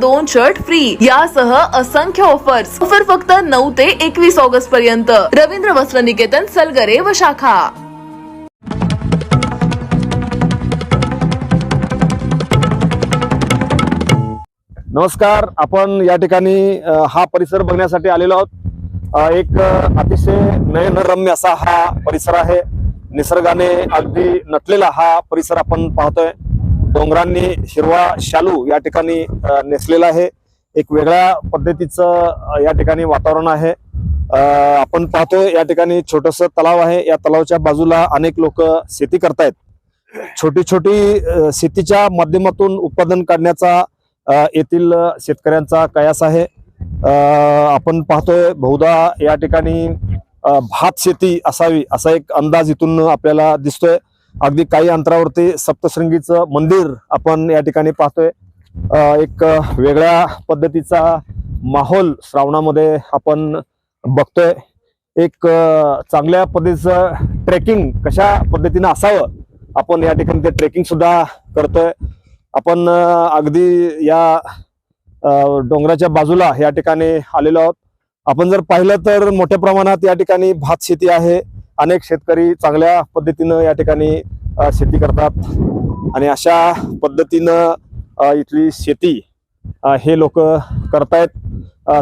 दोन shirt free यासह असंख्य ऑफर्स ऑफर फक्त नऊ ते एकवीस ऑगस्ट पर्यंत. रवींद्र वस्त्र निकेतन सलगरे व शाखा. नमस्कार. आपण या ठिकाणी हा परिसर बघण्यासाठी आलेलो आहोत. एक अतिशय नयनरम्य असा हा परिसर आहे. निसर्गाने अगदी नटलेला हा परिसर आपण पाहतोय. डोंगरांनी हिरवा शालू या ठिकाणी नेसलेला आहे. एक वेगळ्या पद्धतीचं या ठिकाणी वातावरण आहे. आपण पाहतोय या ठिकाणी छोटस तलाव आहे. या तलावाच्या बाजूला अनेक लोक शेती करतायत. छोटी छोटी शेतीच्या माध्यमातून उत्पादन काढण्याचा येथील शेतकऱ्यांचा कयास आहे. आपण पाहतोय बहुधा या ठिकाणी भात शेती असावी असा एक अंदाज इथून आपल्याला दिसतोय. अगदी काही अंतरावरती सप्तशृंगीचं मंदिर आपण या ठिकाणी पाहतोय. एक वेगळ्या पद्धतीचा माहोल श्रावणामध्ये आपण बघतोय. एक चांगल्या पद्धतीचं ट्रेकिंग कशा पद्धतीनं असावं आपण या ठिकाणी ते ट्रेकिंग सुद्धा करतोय. आपण अगदी या डोंगराच्या बाजूला या ठिकाणी आलेलो आहोत. आपण जर पाहिलं तर मोठ्या प्रमाणात या ठिकाणी भात शेती आहे. अनेक शेतकरी चांगल्या पद्धतीनं या ठिकाणी शेती करतात. आणि अशा पद्धतीनं इथली शेती हे लोक करतायत.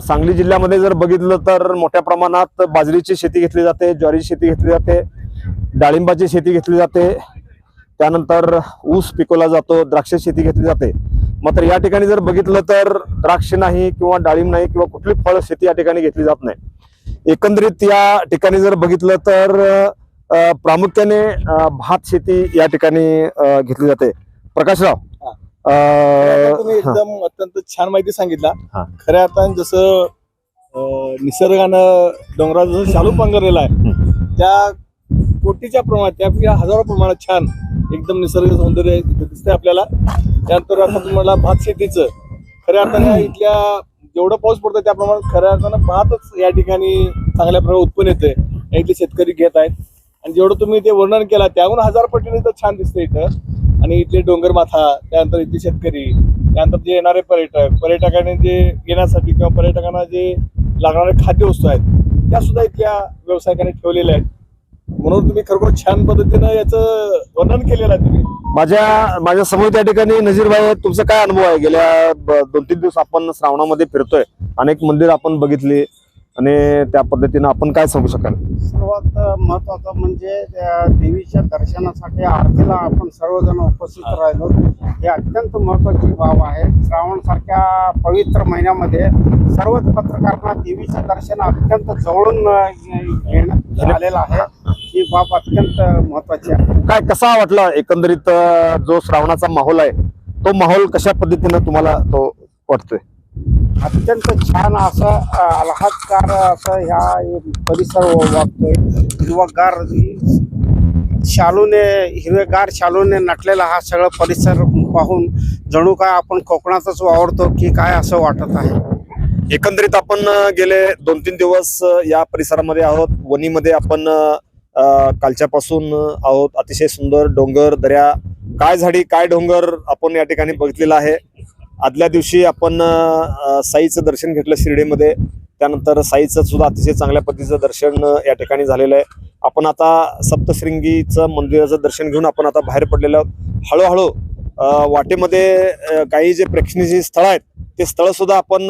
सांगली जिल्ह्यामध्ये जर बघितलं तर मोठ्या प्रमाणात बाजरीची शेती घेतली जाते ज्वारीची शेती घेतली जाते डाळिंबाची शेती घेतली जाते. त्यानंतर ऊस पिकवला जातो द्राक्ष शेती घेतली जाते. मात्र या ठिकाणी जर बघितलं तर द्राक्ष नाही किंवा डाळिंब नाही किंवा कुठली फळ शेती या ठिकाणी घेतली जात नाही. एकंदरीत या ठिकाणी जर बघितलं तर प्रामुख्याने भात शेती या ठिकाणी घेतली जाते. प्रकाशराव आता तुम्ही. एकदम अत्यंत छान माहिती सांगितला. हा. खऱ्या अर्थाने जसं निसर्गानं डोंगरात जसं शालू पांघरलेला आहे त्या कोटीच्या प्रमाणात त्यापेक्षा हजारो प्रमाणात छान एकदम निसर्ग सौंदर्य दिसतंय आपल्याला. त्यानंतर आता तुम्हाला भात शेतीचं खऱ्या अर्थाने इथल्या जेवढं पाऊस पडतो त्याप्रमाणे खऱ्या अर्थानं भातच या ठिकाणी चांगल्या प्रकारे उत्पन्न येते इथले शेतकरी घेत आहेत. आणि जेवढं तुम्ही ते वर्णन केला त्याहून हजार पटीने तर छान दिसतं इथं. आणि इथले डोंगर माथा त्यानंतर इथले शेतकरी त्यानंतर जे येणारे पर्यटक पर्यटकांनी जे येण्यासाठी किंवा पर्यटकांना जे लागणारे खाद्यवस्तू आहेत त्या सुद्धा इथल्या व्यावसायिकांनी ठेवलेल्या आहेत. म्हणून तुम्ही खरोखर छान पद्धतीनं याचं वर्णन केलेलं आहे तुम्ही. माझ्या माझ्यासमोर त्या ठिकाणी नजीरभाई आहेत. तुमचा काय अनुभव आहे? गेल्या दोन तीन दिवस आपण श्रावणामध्ये फिरतोय. अनेक मंदिर आपण बघितली आणि त्या पद्धतीनं आपण काय सांगू शकाल? सर्वात महत्वाचं म्हणजे त्या देवीच्या दर्शनासाठी आरतीला आपण सर्वजण उपस्थित राहिलो. ही अत्यंत महत्वाची बाब आहे. श्रावण सारख्या पवित्र महिन्यामध्ये सर्वच पत्रकारांना देवीचं दर्शन अत्यंत जवळून घेण्यात आलेलं आहे. ही बाब अत्यंत महत्वाची आहे. काय कसा वाटला एकंदरीत अं, जो श्रावणाचा माहोल आहे तो माहोल कशा पद्धतीनं तुम्हाला तो वाटतोय? अत्यंत छान असं अ, आल्हादकार असं ह्या परिसर वागतोय हिरवागार शालूने हिरवेगार शालूने नटलेला हा सगळं परिसर पाहून जणू काय आपण कोकणातच वावरतो की काय असं वाटत आहे? एकंदरीत आपण अं, गेले दोन तीन दिवस अं, या परिसरामध्ये आहोत. वणीमध्ये आपण अं, कालच्यापासून आहोत. अतिशय सुंदर डोंगर दऱ्या. काय झाडी काय डोंगर आपण या ठिकाणी बघितलेला आहे. आदल्या दिवशी आपण साईचं दर्शन घेतलं शिर्डीमध्ये. त्यानंतर साईचं सुद्धा अतिशय चांगल्या पद्धतीचं दर्शन या ठिकाणी झालेलं आहे. आपण आता सप्तशृंगीचं मंदिराचं दर्शन घेऊन आपण आता बाहेर पडलेलो आहोत. हळूहळू वाटेमध्ये काही जे प्रेक्षणीय स्थळ आहेत ते स्थळ सुद्धा आपण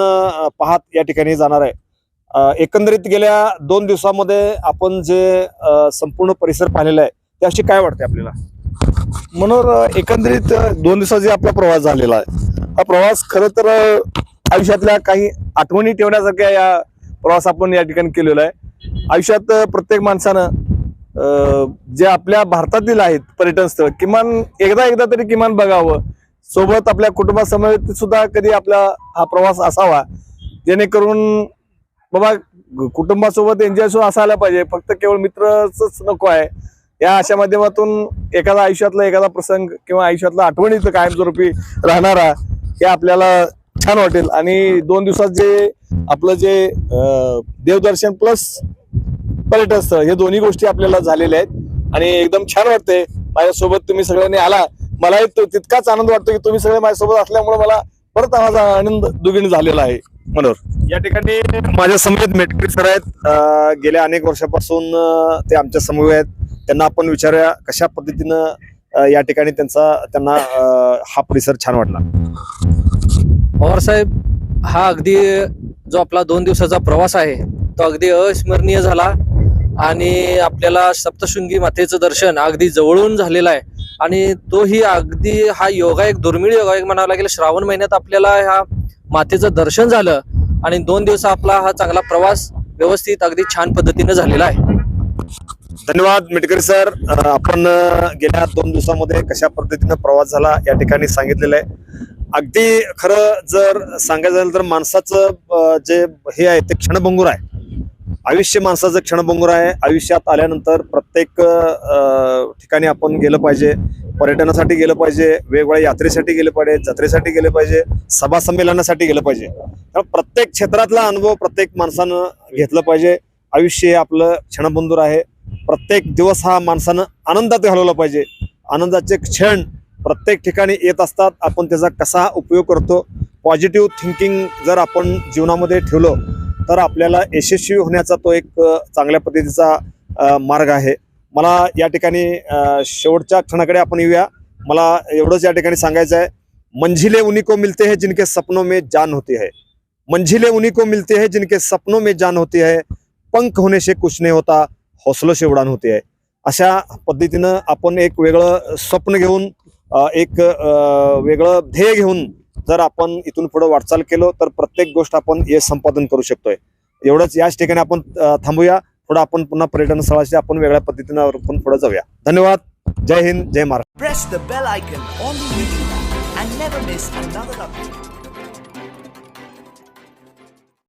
पाहत या ठिकाणी जाणार आहे. एकंदरीत गेल्या दोन दिवसामध्ये आपण जे संपूर्ण परिसर पाहिलेला आहे त्याशी काय वाटते आपल्याला? म्हणून एकंदरीत दोन दिवसाचा आपला प्रवास झालेला आहे हा प्रवास खरं तर आयुष्यातल्या काही आठवणी ठेवण्यासारख्या या प्रवास आपण या ठिकाणी केलेला आहे. आयुष्यात प्रत्येक माणसानं जे आपल्या भारतातील आहेत पर्यटन स्थळ किमान एकदा एकदा तरी किमान बघावं. सोबत आपल्या कुटुंबासमवेत सुद्धा कधी आपला हा प्रवास असावा जेणेकरून बाबा कुटुंबासोबत एन्जॉय सुद्धा असायला पाहिजे. फक्त केवळ मित्रच नको आहे. या अशा माध्यमातून एखादा आयुष्यातला एखादा प्रसंग किंवा आयुष्यातला आठवणीचं कायमस्वरूपी राहणारा हे आपल्याला छान वाटेल. आणि दोन दिवसात जे आपलं जे देवदर्शन प्लस पर्यटन स्थळ हे दोन्ही गोष्टी आपल्याला झालेल्या आहेत. आणि एकदम छान वाटते माझ्यासोबत तुम्ही सगळ्यांनी आला. मलाही तितकाच आनंद वाटतो की तुम्ही सगळे माझ्यासोबत असल्यामुळे मला परत माझा आनंद दुगिण झालेला आहे. मनोहर. या ठिकाणी माझ्या समेत मेटकरी सर आहेत. गेल्या अनेक वर्षापासून ते आमच्यासमोर आहेत. त्यांना आपण विचारूया कशा पद्धतीनं या ठिकाणी त्यांचा त्यांना हा परिसर छान वाटला. पवार साहेब हा अगदी जो आपला दोन दिवसाचा प्रवास आहे तो अगदी अस्मरणीय झाला. आणि आपल्याला सप्तशृंगी मातेचं दर्शन अगदी जवळून झालेलं आहे. आणि तोही अगदी हा योगायोग दुर्मिळ योगायोग म्हणावा लागेल श्रावण महिन्यात आपल्याला ह्या मातेचं दर्शन झालं आणि दोन दिवस आपला हा चांगला प्रवास व्यवस्थित अगदी छान पद्धतीने झालेला आहे. धन्यवाद मिटकरी सर. आपण गेल्या दोन दिवसामध्ये कशा पद्धतीनं प्रवास झाला या ठिकाणी सांगितलेलं आहे. अगदी खरं जर सांगायचं झालं तर माणसाचं जे हे आहे ते क्षणभंगूर आहे. आयुष्य माणसाचं क्षणभंगूर आहे. आयुष्यात आल्यानंतर प्रत्येक ठिकाणी आपण गेलं पाहिजे. पर्यटनासाठी गेलं पाहिजे. वेगवेगळ्या यात्रेसाठी गेलं पाहिजे. जत्रेसाठी गेलं पाहिजे. सभा संमेलनासाठी गेलं पाहिजे. त्यामुळे प्रत्येक क्षेत्रातला अनुभव प्रत्येक माणसानं घेतलं पाहिजे. आयुष्य हे आपलं क्षणबंधूर आहे. प्रत्येक दिवस हा माणसानं आनंदात घालवला पाहिजे. आनंदाचे क्षण प्रत्येक ठिकाणी येत असतात. आपण त्याचा कसा उपयोग करतो? पॉझिटिव्ह थिंकिंग जर आपण जीवनामध्ये ठेवलं तर आपल्याला यशस्वी होण्याचा तो एक चांगल्या पद्धतीचा मार्ग आहे. मला या ठिकाणी शेवटच्या क्षणाकडे आपण येऊया. मला एवढंच या ठिकाणी सांगायचं आहे. मंजिले उन्हीं को मिलते हैं जिनके सपनों में जान होती है. मंजिले उन्हीं को मिलते हैं जिनके सपनों में जान होती है. पंख होने से कुछ नहीं होता हौसलों से उडान होती आहे अशा पद्धतीनं आपण एक वेगळं स्वप्न घेऊन एक वेगळं ध्येय घेऊन जर आपण इथून पुढे वाटचाल केलो तर प्रत्येक गोष्ट आपण हे संपादन करू शकतोय. एवढंच याच ठिकाणी आपण थांबूया. पुढे आपण पुन्हा पर्यटन स्थळाशी आपण वेगळ्या पद्धतीनं आपण पुढे जाऊया. धन्यवाद. जय हिंद जय महाराष्ट्र.